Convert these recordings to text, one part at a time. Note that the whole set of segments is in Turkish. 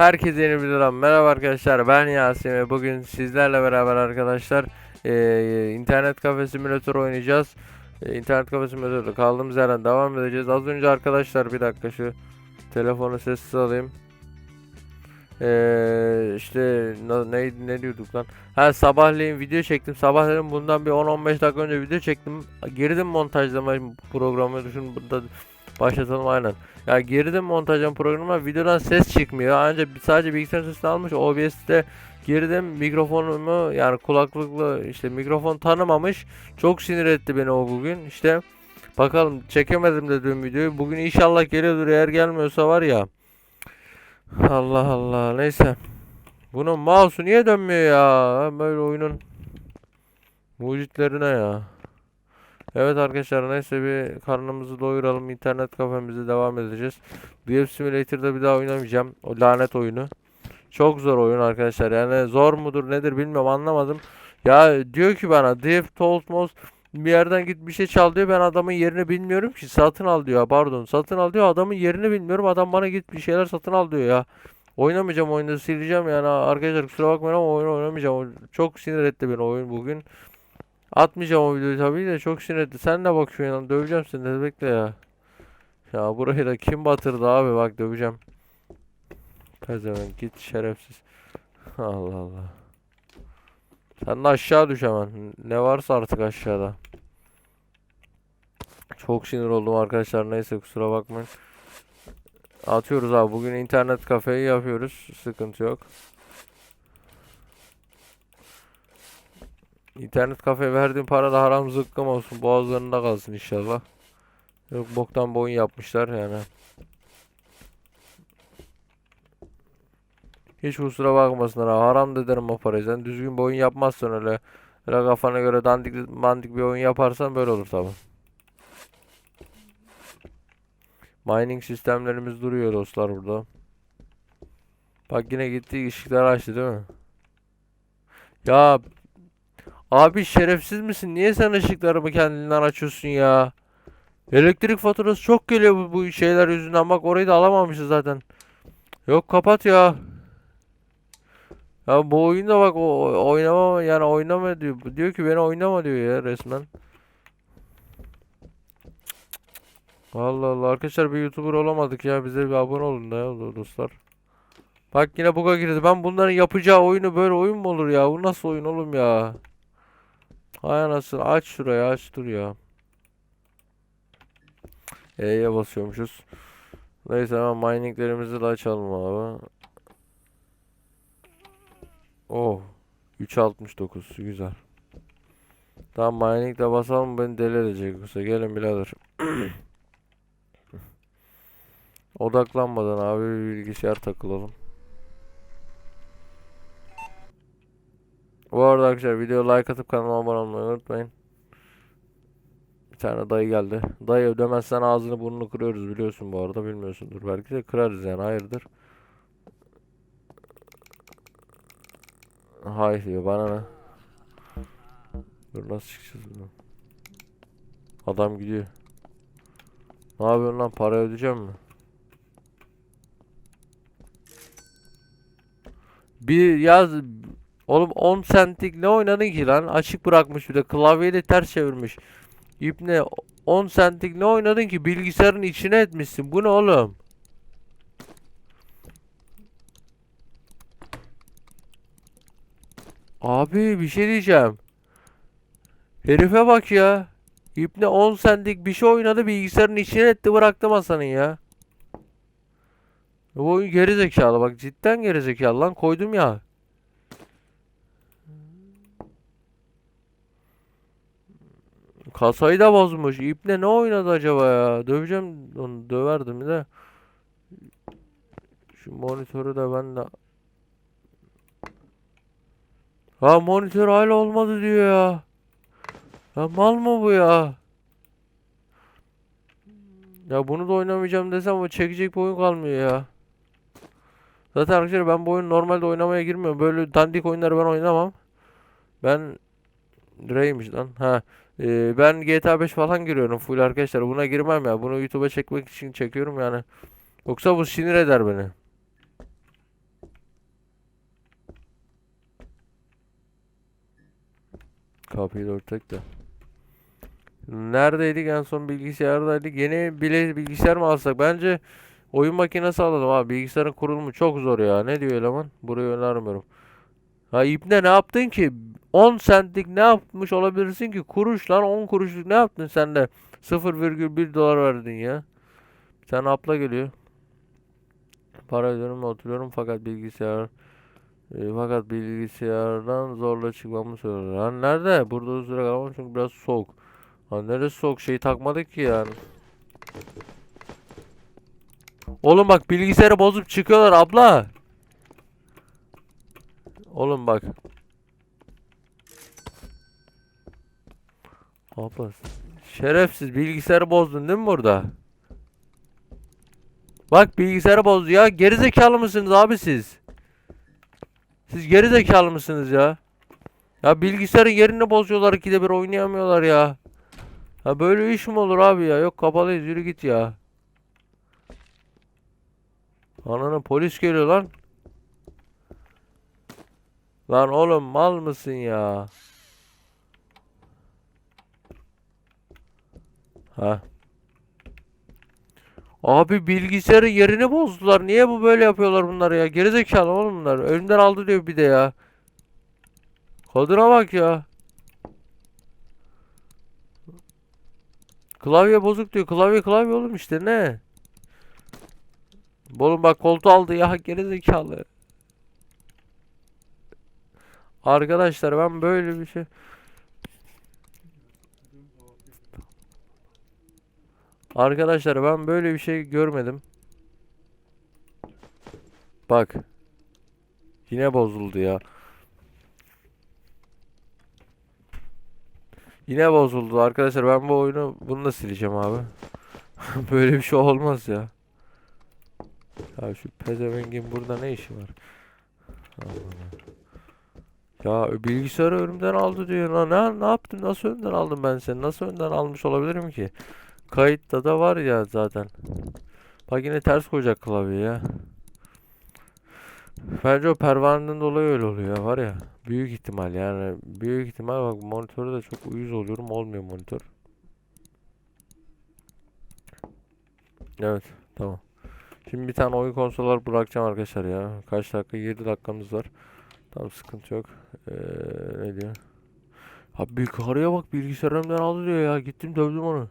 Herkese yeni bir videodan merhaba arkadaşlar ben Yasin ve bugün sizlerle beraber arkadaşlar eee, internet kafe simülatörü oynayacağız. Eee, internet kafe simülatörü kaldığımız yerden devam edeceğiz. Az önce arkadaşlar bir dakika şu telefonu sessiz alayım. Eee işte ne, ne diyorduk lan? Ha sabahleyin video çektim. Sabahleyin bundan bir 10-15 dakika önce video çektim. Girdim montajlama programı düşün burada başlatalım aynen. Ya girdim montajlama programına videodan ses çıkmıyor. Ancak sadece bilgisayar sesini almış. OBS'te girdim mikrofonumu yani kulaklıkla işte mikrofon tanımamış. Çok sinir etti beni o bugün. İşte bakalım çekemedim de dün videoyu. Bugün inşallah geliyordur. Eğer gelmiyorsa var ya. Allah Allah. Neyse. Bunun mouse'u niye dönmüyor ya? Böyle oyunun mucitlerine ya. Evet arkadaşlar neyse bir karnımızı doyuralım. internet kafemize devam edeceğiz. BF Simulator'da bir daha oynamayacağım. O lanet oyunu. Çok zor oyun arkadaşlar. Yani zor mudur nedir bilmiyorum anlamadım. Ya diyor ki bana Thief Told Most bir yerden git bir şey çal diyor. Ben adamın yerini bilmiyorum ki. Satın al diyor. Pardon. Satın al diyor. Adamın yerini bilmiyorum. Adam bana git bir şeyler satın al diyor ya. Oynamayacağım oyunu sileceğim yani arkadaşlar kusura bakmayın ama oyunu oynamayacağım. Çok sinir etti beni oyun bugün. Atmayacağım o videoyu tabii de çok sinir etti. Sen ne bakıyorsun lan? Döveceğim seni de bekle ya. Ya burayı da kim batırdı abi bak döveceğim. Pezevenk git şerefsiz. Allah Allah. Sen de aşağı düş hemen. Ne varsa artık aşağıda. Çok sinir oldum arkadaşlar. Neyse kusura bakmayın. Atıyoruz abi. Bugün internet kafeyi yapıyoruz. Sıkıntı yok. İnternet kafeye verdiğim para da haram zıkkım olsun. Boğazlarında kalsın inşallah. Yok boktan boyun yapmışlar yani. Hiç kusura bakmasınlar ha. Haram da o parayı. Sen düzgün bir oyun yapmazsan öyle. Öyle kafana göre dandik mandik bir oyun yaparsan böyle olur tabi. Mining sistemlerimiz duruyor dostlar burada. Bak yine gitti ışıkları açtı değil mi? Ya abi şerefsiz misin? Niye sen ışıklarımı kendinden açıyorsun ya? Elektrik faturası çok geliyor bu, bu şeyler yüzünden. Bak orayı da alamamışız zaten. Yok kapat ya. Ya bu oyunda bak o oynama yani oynama diyor. Diyor ki beni oynama diyor ya resmen. Allah Allah arkadaşlar bir YouTuber olamadık ya bize bir abone olun da ya do- dostlar. Bak yine buga girdi. Ben bunların yapacağı oyunu böyle oyun mu olur ya? Bu nasıl oyun oğlum ya? Hay anasını aç şurayı aç dur ya. E'ye basıyormuşuz. Neyse hemen mininglerimizi de açalım abi. Oh. 3.69 güzel. Tamam mining de basalım beni deli edecek yoksa gelin birader. Odaklanmadan abi bilgisayar takılalım. Bu arada arkadaşlar video like atıp kanalıma abone olmayı unutmayın. Bir tane dayı geldi. Dayı ödemezsen ağzını burnunu kırıyoruz biliyorsun bu arada bilmiyorsundur belki de kırarız yani hayırdır. Hay diyor bana ne? Dur nasıl çıkacağız buradan? Adam gidiyor. Ne yapıyorsun lan para ödeyeceğim mi? Bir yaz Oğlum 10 centlik ne oynadın ki lan? Açık bırakmış bir de klavyeyi de ters çevirmiş. İpne 10 centlik ne oynadın ki? Bilgisayarın içine etmişsin. Bu ne oğlum? Abi bir şey diyeceğim. Herife bak ya. İpne 10 centlik bir şey oynadı bilgisayarın içine etti bıraktı masanın ya. Bu oyun geri zekalı bak cidden geri zekalı lan koydum ya. Kasayı da bozmuş. İpne ne oynadı acaba ya? Döveceğim onu döverdim de. Şu monitörü de ben de. Ha monitör hala olmadı diyor ya. Ya mal mı bu ya? Ya bunu da oynamayacağım desem ama çekecek bir oyun kalmıyor ya. Zaten arkadaşlar ben bu oyunu normalde oynamaya girmiyorum. Böyle dandik oyunları ben oynamam. Ben Reymiş lan. Ha. Ee, ben GTA 5 falan giriyorum full arkadaşlar. Buna girmem ya. Bunu YouTube'a çekmek için çekiyorum yani. Yoksa bu sinir eder beni. Kapıyı da ortak da. Neredeydik en son bilgisayardaydık. Yeni bile bilgisayar mı alsak? Bence oyun makinesi alalım abi. Bilgisayarın kurulumu çok zor ya. Ne diyor eleman? Burayı önermiyorum. Ha ipne ne yaptın ki? 10 centlik ne yapmış olabilirsin ki? Kuruş lan 10 kuruşluk ne yaptın sen de? 0,1 dolar verdin ya. Bir tane abla geliyor. Para ödüyorum oturuyorum fakat bilgisayar e, fakat bilgisayardan zorla çıkmamı söylüyor. Lan nerede? Burada uzun süre kalamam çünkü biraz soğuk. Lan neresi soğuk? Şeyi takmadık ki yani. Oğlum bak bilgisayarı bozup çıkıyorlar abla. Oğlum bak. Abla şerefsiz bilgisayarı bozdun değil mi burada? Bak bilgisayarı bozdu ya. Gerizekalı mısınız abi siz? Siz gerizekalı mısınız ya? Ya bilgisayarın yerini bozuyorlar ikide bir oynayamıyorlar ya. Ya böyle iş mi olur abi ya? Yok kapalıyız yürü git ya. Ananı polis geliyor lan. Lan oğlum mal mısın ya? Ha. Abi bilgisayarın yerini bozdular. Niye bu böyle yapıyorlar bunlar ya? Gerizekalı oğlum bunlar. Önümden aldı diyor bir de ya. Kadına bak ya. Klavye bozuk diyor. Klavye klavye oğlum işte ne? Oğlum bak koltuğu aldı ya gerizekalı. Arkadaşlar ben böyle bir şey Arkadaşlar ben böyle bir şey görmedim. Bak. Yine bozuldu ya. Yine bozuldu arkadaşlar. Ben bu oyunu bunu da sileceğim abi. Böyle bir şey olmaz ya. Ya şu pezevengin burada ne işi var? Ya bilgisayarı önümden aldı diyor. Ne, ne yaptın? Nasıl önden aldım ben seni? Nasıl önden almış olabilirim ki? Kayıtta da var ya zaten. Bak yine ters koyacak klavye ya. Bence o pervaneden dolayı öyle oluyor var ya. Büyük ihtimal yani. Büyük ihtimal bak monitörü de çok uyuz oluyorum. Olmuyor monitör. Evet tamam. Şimdi bir tane oyun konsolları bırakacağım arkadaşlar ya. Kaç dakika? 7 dakikamız var. Tamam sıkıntı yok. Ee, ne diyor? Abi bir karıya bak bilgisayarımdan aldı diyor ya. Gittim dövdüm onu.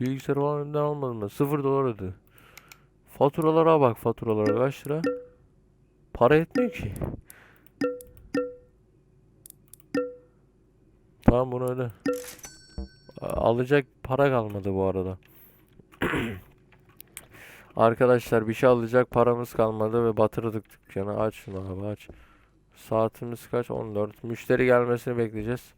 Bilgisayarı falan önümden almadım ben. 0 dolar ödedi. Faturalara bak faturalara kaç lira? Para etmiyor ki. Tamam bunu. A- Alacak para kalmadı bu arada. Arkadaşlar bir şey alacak paramız kalmadı ve batırdık dükkanı. Aç şunu abi aç. Saatimiz kaç? 14. Müşteri gelmesini bekleyeceğiz.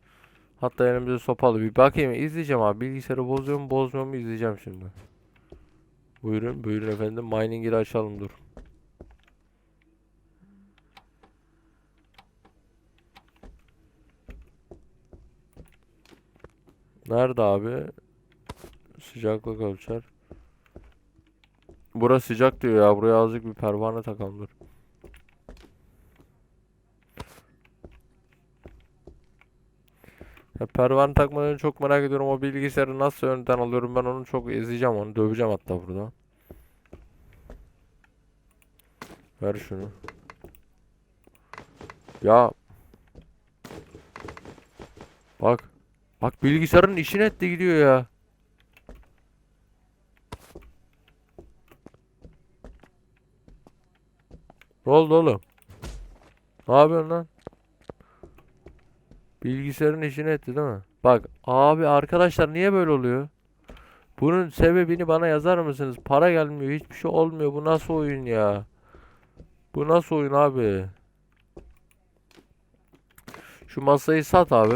Hatta elimizde sopalı bir bakayım izleyeceğim abi. Bilgisayarı bozuyor mu bozmuyor mu izleyeceğim şimdi. Buyurun buyurun efendim. Mining'i açalım dur. Nerede abi? Sıcaklık ölçer. Burası sıcak diyor ya. Buraya azıcık bir pervane takalım dur. Ya pervane takmadan çok merak ediyorum. O bilgisayarı nasıl önden alıyorum ben onu çok izleyeceğim onu. Döveceğim hatta burada. Ver şunu. Ya. Bak. Bak bilgisayarın işini etti gidiyor ya. Ne oldu oğlum? Ne yapıyorsun lan? Bilgisayarın işini etti değil mi? Bak abi arkadaşlar niye böyle oluyor? Bunun sebebini bana yazar mısınız? Para gelmiyor, hiçbir şey olmuyor. Bu nasıl oyun ya? Bu nasıl oyun abi? Şu masayı sat abi.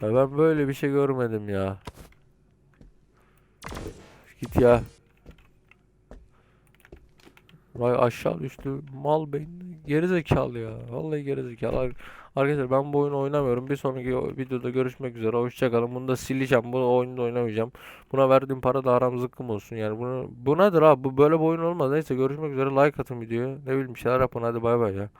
Ya ben böyle bir şey görmedim ya. Git ya. Vay aşağı düştü. Mal beyin. Gerizekalı ya. Vallahi gerizekalı. Ar- Arkadaşlar ben bu oyunu oynamıyorum. Bir sonraki videoda görüşmek üzere. Hoşçakalın. Bunu da sileceğim. Bu oyunu da oynamayacağım. Buna verdiğim para da aram zıkkım olsun. Yani bunu bu nedir abi? Bu böyle bir oyun olmaz. Neyse görüşmek üzere. Like atın videoya. Ne bileyim şeyler yapın. Hadi bay bay ya.